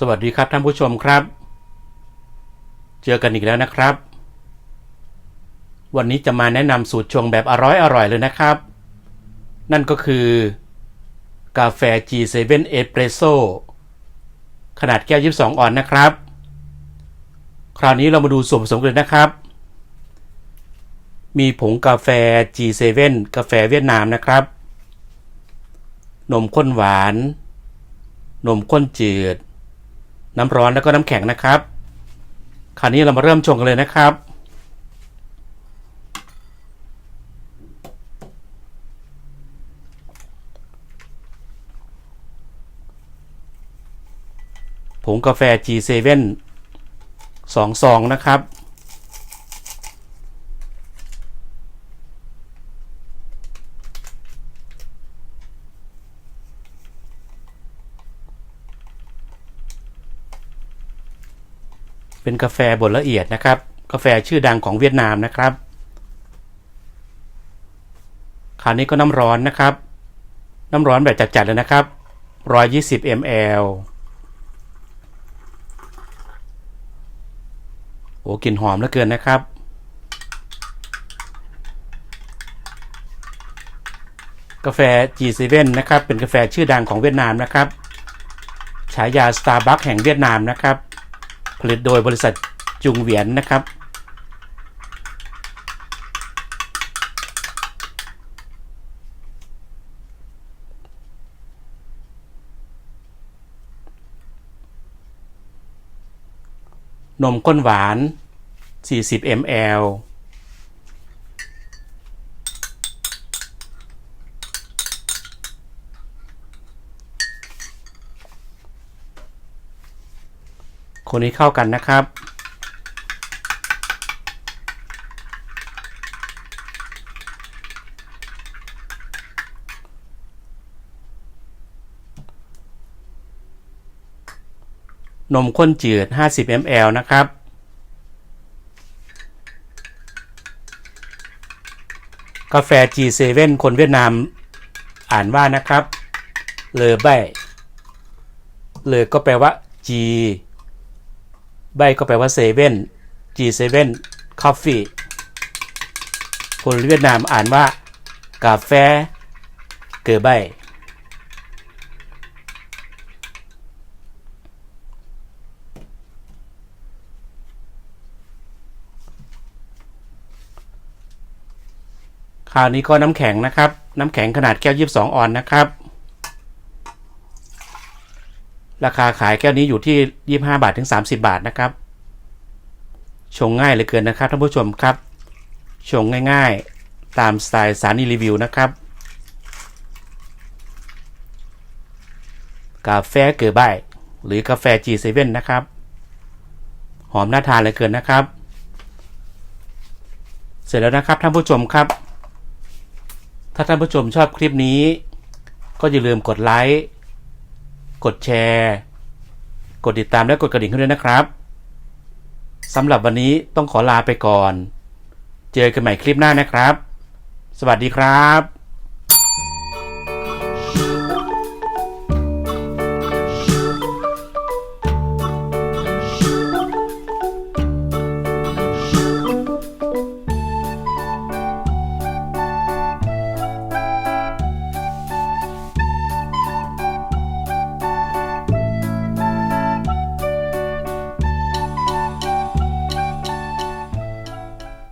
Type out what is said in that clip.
สวัสดีครับท่านผู้ชมครับ เจอกันอีกแล้วนะครับ วันนี้จะมาแนะนำสูตรชงแบบอร่อยอร่อยเลยนะครับ นั่นก็คือ กาแฟ G7 Espresso ขนาดแก้ว 22 ออนนะครับ คราวนี้เรามาดูส่วนผสมกันเลยนะครับ มีผงกาแฟ G7 กาแฟเวียดนามนะครับ นมข้นหวาน นมข้นจืด น้ำร้อนแล้วก็น้ำแข็งนะครับ คราวนี้เรามาเริ่มชงกันเลยนะครับ ผงกาแฟ G7 สองซองนะครับ เป็นกาแฟบดละเอียดนะครับ กาแฟชื่อดังของเวียดนามนะครับ คราวนี้ก็น้ำร้อนนะครับ น้ำร้อนแบบจัดๆเลยนะครับ 120 ml โอ้กลิ่นหอมเหลือเกินนะครับกาแฟ G7 นะครับ เป็นกาแฟชื่อดังของเวียดนามนะครับ ฉายา Starbucks แห่งเวียดนามนะครับ ผลิตโดยบริษัทจุงเหวียนนะครับ นมข้นหวาน 40 ml คนนี้เข้ากันนะครับ นมข้นจืด 50 ml นะครับกาแฟ G7 คนเวียดนามอ่านว่านะครับ เลอใบเลอก็แปลว่า G ใบก็แปลว่าเซเว่น G7 Coffee คนเวียดนามอ่านว่า กาแฟ เกอใบ คราวนี้ก็น้ำแข็งนะครับ น้ำแข็งขนาดแก้ว 22 ออนนะครับ ราคาขายแก้วนี้อยู่ที่ 25 บาทถึง 30 บาทนะครับ ชงง่ายเหลือเกินนะครับท่านผู้ชมครับ ชงง่ายๆ ตามสไตล์สานีรีวิวนะครับ กาแฟเกลือใบหรือกาแฟ G7 นะครับ หอมน่าทานเหลือเกินนะครับ เสร็จแล้วนะครับท่านผู้ชมครับ ถ้าท่านผู้ชมชอบคลิปนี้ ก็อย่าลืมกดไลค์ กดแชร์ กดติดตามและกดกระดิ่งให้ด้วยนะครับสำหรับวันนี้ต้องขอลาไปก่อน เจอกันใหม่คลิปหน้านะครับ สวัสดีครับ